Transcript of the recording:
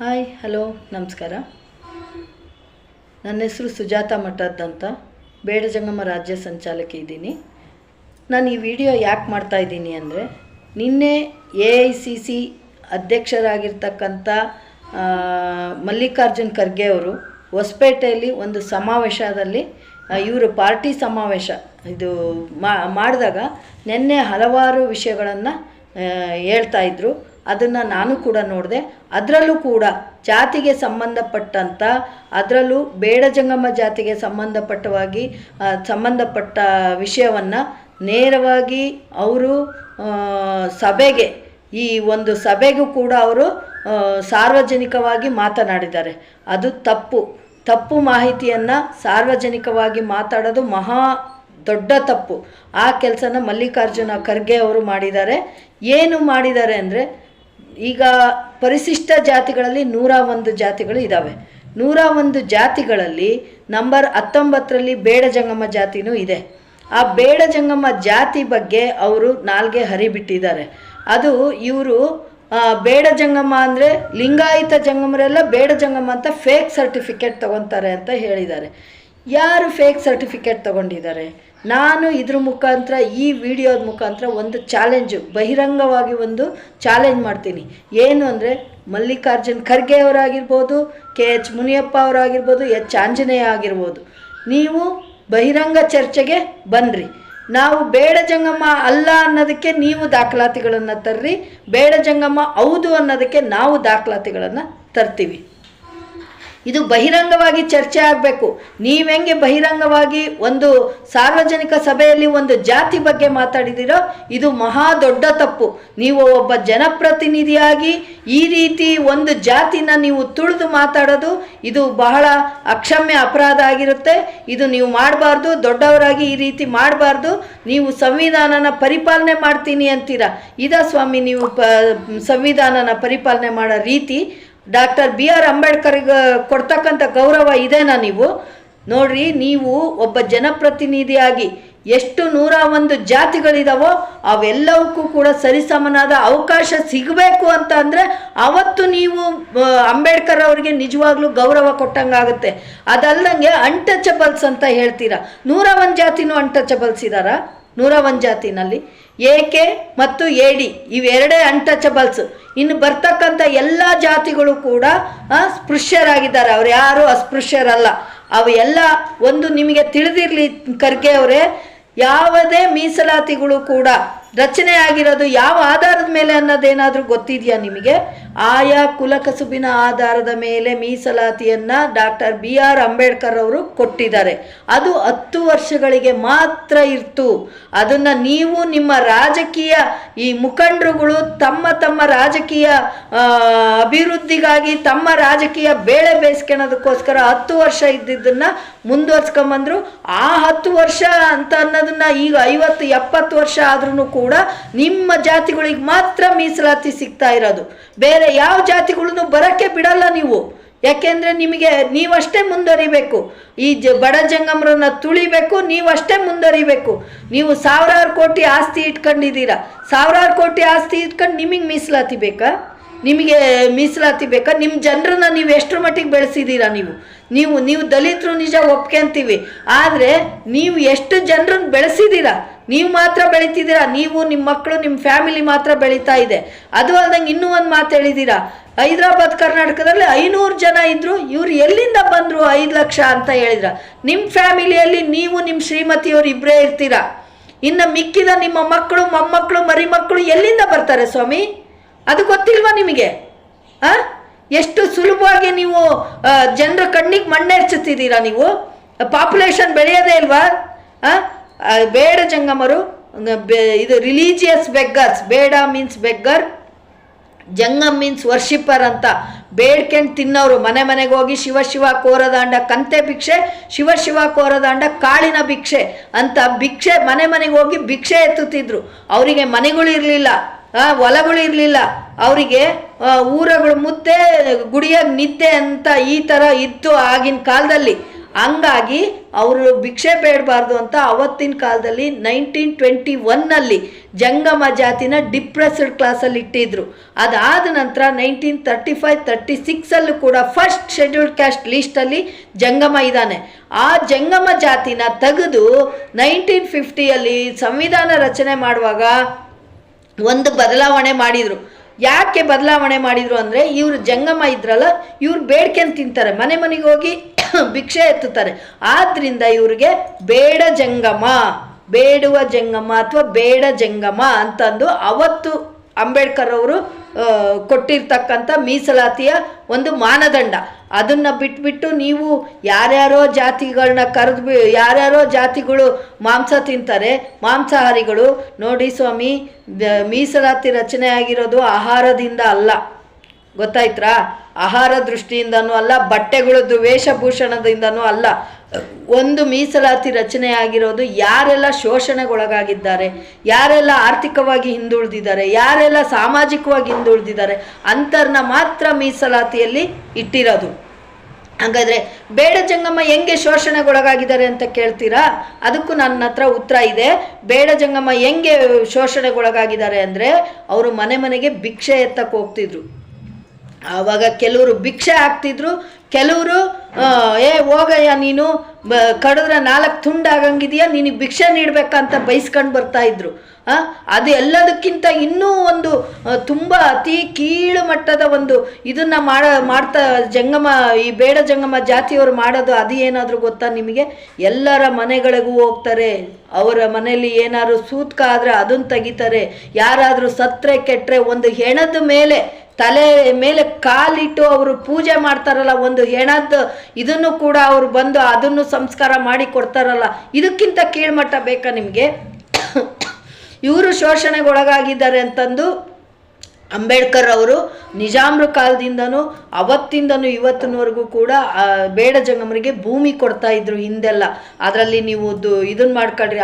Hi, hello, ನಮಸ್ಕಾರ. ನನ್ನ ಹೆಸರು ಸುಜಾತ ಮಠದ್ ಅಂತ. ಬೇಡಜಂಗಮ ರಾಜ್ಯ ಸಂಚಾಲಕಿ ಇದ್ದೀನಿ. ನಾನು ಈ ವಿಡಿಯೋ ಯಾಕೆ ಮಾಡ್ತಾ ಇದ್ದೀನಿ ಅಂದರೆ, ನಿನ್ನೆ ಎ ಐ ಸಿ ಸಿ ಅಧ್ಯಕ್ಷರಾಗಿರ್ತಕ್ಕಂಥ ಮಲ್ಲಿಕಾರ್ಜುನ್ ಖರ್ಗೆ ಅವರು ಹೊಸಪೇಟೆಯಲ್ಲಿ ಒಂದು ಸಮಾವೇಶದಲ್ಲಿ ಇವರು ಪಾರ್ಟಿ ಸಮಾವೇಶ ಇದು ಮಾಡಿದಾಗ ನಿನ್ನೆ ಹಲವಾರು ವಿಷಯಗಳನ್ನು ಹೇಳ್ತಾ ಇದ್ರು. ಅದನ್ನು ನಾನು ಕೂಡ ನೋಡಿದೆ. ಅದರಲ್ಲೂ ಕೂಡ ಜಾತಿಗೆ ಸಂಬಂಧಪಟ್ಟಂಥ ಅದರಲ್ಲೂ ಬೇಡ ಜಂಗಮ್ಮ ಜಾತಿಗೆ ಸಂಬಂಧಪಟ್ಟವಾಗಿ ಸಂಬಂಧಪಟ್ಟ ವಿಷಯವನ್ನು ನೇರವಾಗಿ ಅವರು ಸಭೆಗೆ, ಈ ಒಂದು ಸಭೆಗೂ ಕೂಡ ಅವರು ಸಾರ್ವಜನಿಕವಾಗಿ ಮಾತನಾಡಿದ್ದಾರೆ. ಅದು ತಪ್ಪು. ತಪ್ಪು ಮಾಹಿತಿಯನ್ನು ಸಾರ್ವಜನಿಕವಾಗಿ ಮಾತಾಡೋದು ಮಹಾ ದೊಡ್ಡ ತಪ್ಪು. ಆ ಕೆಲಸನ ಮಲ್ಲಿಕಾರ್ಜುನ ಖರ್ಗೆ ಅವರು ಮಾಡಿದ್ದಾರೆ. ಏನು ಮಾಡಿದ್ದಾರೆ ಅಂದರೆ ಈಗ ಪರಿಶಿಷ್ಟ ಜಾತಿಗಳಲ್ಲಿ ನೂರ ಒಂದು ಜಾತಿಗಳು ಇದ್ದಾವೆ ನೂರ ಒಂದು ಜಾತಿಗಳಲ್ಲಿ ನಂಬರ್ ಹತ್ತೊಂಬತ್ತರಲ್ಲಿ ಬೇಡ ಜಂಗಮ್ಮ ಜಾತಿನೂ ಇದೆ. ಆ ಬೇಡ ಜಂಗಮ್ಮ ಜಾತಿ ಬಗ್ಗೆ ಅವರು ನಾಲ್ಗೆ ಹರಿಬಿಟ್ಟಿದ್ದಾರೆ. ಅದು ಇವರು ಬೇಡ ಜಂಗಮ್ಮ ಅಂದರೆ ಲಿಂಗಾಯತ ಜಂಗಮರೆಲ್ಲ ಬೇಡ ಜಂಗಮ್ಮ ಅಂತ ಫೇಕ್ ಸರ್ಟಿಫಿಕೇಟ್ ತಗೊತಾರೆ ಅಂತ ಹೇಳಿದ್ದಾರೆ. ಯಾರು ಫೇಕ್ ಸರ್ಟಿಫಿಕೇಟ್ ತಗೊಂಡಿದ್ದಾರೆ? ನಾನು ಇದ್ರ ಮುಖಾಂತರ, ಈ ವಿಡಿಯೋದ ಮುಖಾಂತರ ಒಂದು ಚಾಲೆಂಜು ಬಹಿರಂಗವಾಗಿ ಒಂದು ಚಾಲೆಂಜ್ ಮಾಡ್ತೀನಿ. ಏನು ಅಂದರೆ, ಮಲ್ಲಿಕಾರ್ಜುನ್ ಖರ್ಗೆ ಅವರಾಗಿರ್ಬೋದು, ಕೆ ಎಚ್ ಮುನಿಯಪ್ಪ ಅವರಾಗಿರ್ಬೋದು, ಎಚ್ ಆಂಜನೇಯ ಆಗಿರ್ಬೋದು. ನೀವು ಬಹಿರಂಗ ಚರ್ಚೆಗೆ ಬನ್ನಿರಿ ನಾವು ಬೇಡ ಜಂಗಮ್ಮ ಅಲ್ಲ ಅನ್ನೋದಕ್ಕೆ ನೀವು ದಾಖಲಾತಿಗಳನ್ನು ತರ್ರಿ, ಬೇಡ ಜಂಗಮ್ಮ ಹೌದು ಅನ್ನೋದಕ್ಕೆ ನಾವು ದಾಖಲಾತಿಗಳನ್ನು ತರ್ತೀವಿ. ಇದು ಬಹಿರಂಗವಾಗಿ ಚರ್ಚೆ ಆಗಬೇಕು. ನೀವು ಹೆಂಗೆ ಬಹಿರಂಗವಾಗಿ ಒಂದು ಸಾರ್ವಜನಿಕ ಸಭೆಯಲ್ಲಿ ಒಂದು ಜಾತಿ ಬಗ್ಗೆ ಮಾತಾಡಿದಿರೋ, ಇದು ಮಹಾ ದೊಡ್ಡ ತಪ್ಪು. ನೀವು ಒಬ್ಬ ಜನಪ್ರತಿನಿಧಿಯಾಗಿ ಈ ರೀತಿ ಒಂದು ಜಾತಿನ ನೀವು ತುಳಿದು ಮಾತಾಡೋದು, ಇದು ಬಹಳ ಅಕ್ಷಮ್ಯ ಅಪರಾಧ ಆಗಿರುತ್ತೆ. ಇದು ನೀವು ಮಾಡಬಾರ್ದು, ದೊಡ್ಡವರಾಗಿ ಈ ರೀತಿ ಮಾಡಬಾರ್ದು. ನೀವು ಸಂವಿಧಾನನ ಪರಿಪಾಲನೆ ಮಾಡ್ತೀನಿ ಅಂತೀರಾ? ಇದಾ ಸ್ವಾಮಿ, ನೀವು ಪ, ಸಂವಿಧಾನನ ಪರಿಪಾಲನೆ ಮಾಡೋ ರೀತಿ ಡಾಕ್ಟರ್ ಬಿ ಆರ್ ಅಂಬೇಡ್ಕರ್ಗೆ ಕೊಡ್ತಕ್ಕಂಥ ಗೌರವ ಇದೇನಾ ನೀವು? ನೋಡ್ರಿ, ನೀವು ಒಬ್ಬ ಜನಪ್ರತಿನಿಧಿಯಾಗಿ ಎಷ್ಟು ನೂರ ಒಂದು ಜಾತಿಗಳಿದಾವೋ ಅವೆಲ್ಲವಕ್ಕೂ ಕೂಡ ಸರಿಸಮನಾದ ಅವಕಾಶ ಸಿಗಬೇಕು ಅಂತ ಅಂದರೆ ಅವತ್ತು ನೀವು ಅಂಬೇಡ್ಕರ್ ಅವರಿಗೆ ನಿಜವಾಗ್ಲೂ ಗೌರವ ಕೊಟ್ಟಂಗಾಗುತ್ತೆ. ಅದಲ್ಲದಂಗೆ ಅನ್ಟಚಬಲ್ಸ್ ಅಂತ ಹೇಳ್ತೀರಾ? ನೂರ ಒಂದು ಜಾತಿನೂ ಅನ್ಟಚಬಲ್ಸ್ ಇದ್ದಾರಾ ನೂರ ಒಂದು ಜಾತಿನಲ್ಲಿ? ಎ ಕೆ ಮತ್ತು ಏಡಿ ಇವೆರಡೇ ಅನ್ಟಚಬಲ್ಸ್ ಇನ್ನು ಬರ್ತಕ್ಕಂಥ ಎಲ್ಲ ಜಾತಿಗಳು ಕೂಡ ಸ್ಪೃಶ್ಯರಾಗಿದ್ದಾರೆ. ಅವ್ರು ಯಾರು ಅಸ್ಪೃಶ್ಯರಲ್ಲ. ಅವು ಎಲ್ಲ ಒಂದು ನಿಮಗೆ ತಿಳಿದಿರಲಿ ಖರ್ಗೆ ಅವರೇ, ಯಾವುದೇ ಮೀಸಲಾತಿಗಳು ಕೂಡ ರಚನೆ ಆಗಿರೋದು ಯಾವ ಆಧಾರದ ಮೇಲೆ ಅನ್ನೋದೇನಾದರೂ ಗೊತ್ತಿದೆಯಾ ನಿಮಗೆ? ಆಯಾ ಕುಲಕಸುಬಿನ ಆಧಾರದ ಮೇಲೆ ಮೀಸಲಾತಿಯನ್ನು ಡಾಕ್ಟರ್ ಬಿ ಆರ್ ಅಂಬೇಡ್ಕರ್ ಅವರು ಕೊಟ್ಟಿದ್ದಾರೆ. ಅದು ಹತ್ತು ವರ್ಷಗಳಿಗೆ ಮಾತ್ರ ಇರ್ತು. ಅದನ್ನು ನೀವು ನಿಮ್ಮ ರಾಜಕೀಯ ಈ ಮುಖಂಡರುಗಳು ತಮ್ಮ ತಮ್ಮ ರಾಜಕೀಯ ಅಭಿವೃದ್ಧಿಗಾಗಿ ತಮ್ಮ ರಾಜಕೀಯ ಬೇಳೆ ಬೇಯಿಸ್ಕೊಳೋದಕ್ಕೋಸ್ಕರ ಹತ್ತು ವರ್ಷ ಇದ್ದಿದ್ದನ್ನು ಮುಂದುವರ್ಸ್ಕೊಂಬಂದರು. ಆ ಹತ್ತು ವರ್ಷ ಅಂತ ಅನ್ನೋದನ್ನ ಈಗ ಐವತ್ತು, ಎಪ್ಪತ್ತು ವರ್ಷ ಆದ್ರೂ ಕೂಡ ನಿಮ್ಮ ಜಾತಿಗಳಿಗೆ ಮಾತ್ರ ಮೀಸಲಾತಿ ಸಿಗ್ತಾ ಇರೋದು. ಬೇರೆ ಯಾವ ಜಾತಿಗಳನ್ನು ಬರೋಕ್ಕೆ ಬಿಡಲ್ಲ ನೀವು. ಯಾಕೆಂದರೆ ನಿಮಗೆ ನೀವಷ್ಟೇ ಮುಂದುವರಿಬೇಕು. ಈ ಜ ಬಡ ಜಂಗಮರನ್ನ ತುಳಿಬೇಕು, ನೀವಷ್ಟೇ ಮುಂದುವರಿಬೇಕು. ನೀವು ಸಾವಿರಾರು ಕೋಟಿ ಆಸ್ತಿ ಇಟ್ಕೊಂಡಿದ್ದೀರಾ. ಸಾವಿರಾರು ಕೋಟಿ ಆಸ್ತಿ ಇಟ್ಕೊಂಡು ನಿಮಗೆ ಮೀಸಲಾತಿ ಬೇಕಾ? ನಿಮಗೆ ಮೀಸಲಾತಿ ಬೇಕಾ? ನಿಮ್ಮ ಜನರನ್ನ ನೀವು ಎಷ್ಟರ ಮಟ್ಟಿಗೆ ಬೆಳೆಸಿದ್ದೀರಾ ನೀವು? ನೀವು ನೀವು ದಲಿತರು ನಿಜ ಒಪ್ಕೊಂತೀವಿ ಆದರೆ ನೀವು ಎಷ್ಟು ಜನರನ್ನ ಬೆಳೆಸಿದ್ದೀರಾ? ನೀವು ಮಾತ್ರ ಬೆಳಿತಿದ್ದೀರಾ? ನೀವು ನಿಮ್ಮ ಮಕ್ಕಳು ನಿಮ್ಮ ಫ್ಯಾಮಿಲಿ ಮಾತ್ರ ಬೆಳೀತಾ ಇದೆ. ಅದು ಅಲ್ದಂಗೆ ಇನ್ನೂ ಒಂದು ಮಾತು ಹೇಳಿದ್ದೀರಾ ಹೈದರಾಬಾದ್ ಕರ್ನಾಟಕದಲ್ಲಿ ಐನೂರು ಜನ ಇದ್ದರು ಇವ್ರು ಎಲ್ಲಿಂದ ಬಂದರು ಐದು ಲಕ್ಷ ಅಂತ ಹೇಳಿದ್ರ? ನಿಮ್ಮ ಫ್ಯಾಮಿಲಿಯಲ್ಲಿ ನೀವು ನಿಮ್ಮ ಶ್ರೀಮತಿಯವರು ಇಬ್ಬರೇ ಇರ್ತೀರಾ? ಇನ್ನು ಮಿಕ್ಕಿದ ನಿಮ್ಮ ಮಕ್ಕಳು ಮೊಮ್ಮಕ್ಕಳು ಮರಿಮಕ್ಕಳು ಎಲ್ಲಿಂದ ಬರ್ತಾರೆ ಸ್ವಾಮಿ? ಅದು ಗೊತ್ತಿಲ್ವಾ ನಿಮಗೆ? ಆ? ಎಷ್ಟು ಸುಲಭವಾಗಿ ನೀವು ಜನರ ಕಣ್ಣಿಗೆ ಮಣ್ಣೆರ್ಚುತ್ತಿದ್ದೀರಾ ನೀವು? ಪಾಪ್ಯುಲೇಷನ್ ಬೆಳೆಯೋದೇ ಇಲ್ವಾ? ಆ? ಬೇಡ ಜಂಗಮರು ಇದು ರಿಲೀಜಿಯಸ್ ಬೆಗ್ಗರ್ಸ್ ಬೇಡ means beggar Jangam means worshipper ಅಂತ. ಬೇಡ್ಕೊಂಡು ತಿನ್ನೋರು, ಮನೆ ಮನೆಗೆ ಹೋಗಿ ಶಿವ ಶಿವ ಕೋರದಾಂಡ ಕಂತೆ ಭಿಕ್ಷೆ, ಶಿವ ಶಿವ ಕೋರದಾಂಡ ಕಾಳಿನ ಭಿಕ್ಷೆ ಅಂತ ಭಿಕ್ಷೆ, ಮನೆ ಮನೆಗೆ ಹೋಗಿ ಭಿಕ್ಷೆ ಎತ್ತುತ್ತಿದ್ರು. ಅವರಿಗೆ ಮನೆಗಳು ಇರಲಿಲ್ಲ ಹೊಲಗಳು ಇರಲಿಲ್ಲ. ಅವರಿಗೆ ಊರಗಳು ಮುದ್ದೆ, ಗುಡಿಯಾಗಿ ನಿದ್ದೆ ಅಂತ ಈ ಥರ ಇತ್ತು ಆಗಿನ ಕಾಲದಲ್ಲಿ. ಹಂಗಾಗಿ ಅವರು ಭಿಕ್ಷೆ ಬೇಡಬಾರ್ದು ಅಂತ ಅವತ್ತಿನ ಕಾಲದಲ್ಲಿ ನೈನ್ಟೀನ್ ಟ್ವೆಂಟಿ ಒನ್ನಲ್ಲಿ ಜಂಗಮ ಜಾತಿನ ಡಿಪ್ರೆಸ್ಡ್ ಕ್ಲಾಸಲ್ಲಿ ಇಟ್ಟಿದ್ರು. ಅದಾದ ನಂತರ ನೈನ್ಟೀನ್ ತರ್ಟಿ ಫೈವ್ ತರ್ಟಿ ಸಿಕ್ಸಲ್ಲೂ ಕೂಡ ಫಸ್ಟ್ ಶೆಡ್ಯೂಲ್ಡ್ ಕ್ಯಾಸ್ಟ್ ಲೀಸ್ಟಲ್ಲಿ ಜಂಗಮ ಇದ್ದಾನೆ. ಆ ಜಂಗಮ ಜಾತಿನ ತೆಗೆದು ನೈನ್ಟೀನ್ ಫಿಫ್ಟಿಯಲ್ಲಿ ಸಂವಿಧಾನ ರಚನೆ ಮಾಡುವಾಗ ಒಂದು ಬದಲಾವಣೆ ಮಾಡಿದರು. ಯಾಕೆ ಬದಲಾವಣೆ ಮಾಡಿದರು ಅಂದರೆ ಇವರು ಜಂಗಮ ಇದ್ರಲ್ಲ, ಇವ್ರು ಬೇಡ್ಕೊಂಡು ತಿಂತಾರೆ. ಮನೆ ಮನೆಗೆ ಹೋಗಿ ಭಿಕ್ಷೆ ಎತ್ತುತ್ತಾರೆ. ಆದ್ದರಿಂದ ಇವ್ರಿಗೆ ಬೇಡ ಜಂಗಮ, ಬೇಡುವ ಜಂಗಮ ಅಥವಾ ಬೇಡ ಜಂಗಮ ಅಂತಂದು ಅವತ್ತು ಅಂಬೇಡ್ಕರ್ ಅವರು ಕೊಟ್ಟಿರ್ತಕ್ಕಂಥ ಮೀಸಲಾತಿಯ ಒಂದು ಮಾನದಂಡ. ಅದನ್ನು ಬಿಟ್ಬಿಟ್ಟು ನೀವು ಯಾರ್ಯಾರೋ ಜಾತಿಗಳನ್ನ ಕರೆದು ಬಿ, ಯಾರ್ಯಾರೋ ಜಾತಿಗಳು ಮಾಂಸ ತಿಂತಾರೆ, ಮಾಂಸಾಹಾರಿಗಳು. ನೋಡಿ ಸ್ವಾಮಿ ಮೀಸಲಾತಿ ರಚನೆ ಆಗಿರೋದು ಆಹಾರದಿಂದ ಅಲ್ಲ. ಗೊತ್ತಾಯ್ತ್ರಾ? ಆಹಾರ ದೃಷ್ಟಿಯಿಂದನೂ ಅಲ್ಲ ಬಟ್ಟೆಗಳದ್ದು ವೇಷಭೂಷಣದಿಂದನೂ ಅಲ್ಲ. ಒಂದು ಮೀಸಲಾತಿ ರಚನೆ ಆಗಿರೋದು ಯಾರೆಲ್ಲ ಶೋಷಣೆಗೊಳಗಾಗಿದ್ದಾರೆ, ಯಾರೆಲ್ಲ ಆರ್ಥಿಕವಾಗಿ ಹಿಂದುಳಿದಿದ್ದಾರೆ, ಯಾರೆಲ್ಲ ಸಾಮಾಜಿಕವಾಗಿ ಹಿಂದುಳಿದಿದ್ದಾರೆ ಅಂಥವ್ರನ್ನ ಮಾತ್ರ ಮೀಸಲಾತಿಯಲ್ಲಿ ಇಟ್ಟಿರೋದು. ಹಾಗಾದರೆ ಬೇಡ ಜಂಗಮ್ಮ ಹೆಂಗೆ ಶೋಷಣೆಗೊಳಗಾಗಿದ್ದಾರೆ ಅಂತ ಕೇಳ್ತೀರಾ? ಅದಕ್ಕೂ ನನ್ನ ಹತ್ರ ಉತ್ತರ ಇದೆ. ಬೇಡ ಜಂಗಮ್ಮ ಹೆಂಗೆ ಶೋಷಣೆಗೊಳಗಾಗಿದ್ದಾರೆ ಅಂದರೆ, ಅವರು ಮನೆ ಮನೆಗೆ ಭಿಕ್ಷೆ ಎತ್ತಕ್ಕೆ ಹೋಗ್ತಿದ್ರು. ಆವಾಗ ಕೆಲವರು ಭಿಕ್ಷೆ ಹಾಕ್ತಿದ್ರು ಕೆಲವರು ಏ ಹೋಗಯ್ಯ ನೀನು ಬ ಕಡಿದ್ರೆ ನಾಲ್ಕು ತುಂಡಾಗಂಗಿದೆಯಾ ನಿನಗೆ ಭಿಕ್ಷೆ ನೀಡಬೇಕಂತ ಬೈಸ್ಕೊಂಡು ಬರ್ತಾ ಇದ್ರು. ಆ, ಅದು ಎಲ್ಲದಕ್ಕಿಂತ ಇನ್ನೂ ಒಂದು ತುಂಬ ಅತಿ ಕೀಳು ಮಟ್ಟದ ಒಂದು ಇದನ್ನ ಮಾಡ ಮಾಡ್ತಾ ಜಂಗಮ ಈ ಬೇಡ ಜಂಗಮ ಜಾತಿಯವರು ಮಾಡೋದು ಅದು ಏನಾದರೂ ಗೊತ್ತಾ ನಿಮಗೆ? ಎಲ್ಲರ ಮನೆಗಳಿಗೂ ಹೋಗ್ತಾರೆ ಅವರ ಮನೆಯಲ್ಲಿ ಏನಾದ್ರು ಸೂತ್ಕ ಆದರೆ ಅದನ್ನು ತೆಗಿತಾರೆ ಯಾರಾದರೂ ಸತ್ರೆ ಕೆಟ್ಟರೆ ಒಂದು ಹೆಣದ ಮೇಲೆ ತಲೆ ಮೇಲೆ ಕಾಲಿಟ್ಟು ಅವರು ಪೂಜೆ ಮಾಡ್ತಾರಲ್ಲ, ಒಂದು ಹೆಣದ್ದು ಇದನ್ನು ಕೂಡ ಅವರು ಬಂದು ಅದನ್ನು ಸಂಸ್ಕಾರ ಮಾಡಿ ಕೊಡ್ತಾರಲ್ಲ, ಇದಕ್ಕಿಂತ ಕೀಳ್ಮಟ್ಟ ಬೇಕಾ ನಿಮಗೆ? ಇವರು ಶೋಷಣೆಗೊಳಗಾಗಿದ್ದಾರೆ ಅಂತಂದು ಅಂಬೇಡ್ಕರ್ ಅವರು ನಿಜಾಮ್ರ ಕಾಲದಿಂದನೂ ಅವತ್ತಿಂದನೂ ಇವತ್ತಿನವರೆಗೂ ಕೂಡ ಬೇಡ ಜಂಗಮರಿಗೆ ಭೂಮಿ ಕೊಡ್ತಾ ಇದ್ರು ಹಿಂದೆಲ್ಲ. ಅದರಲ್ಲಿ ನೀವು ಇದನ್ನು ಮಾಡ್ಕೊಳ್ರಿ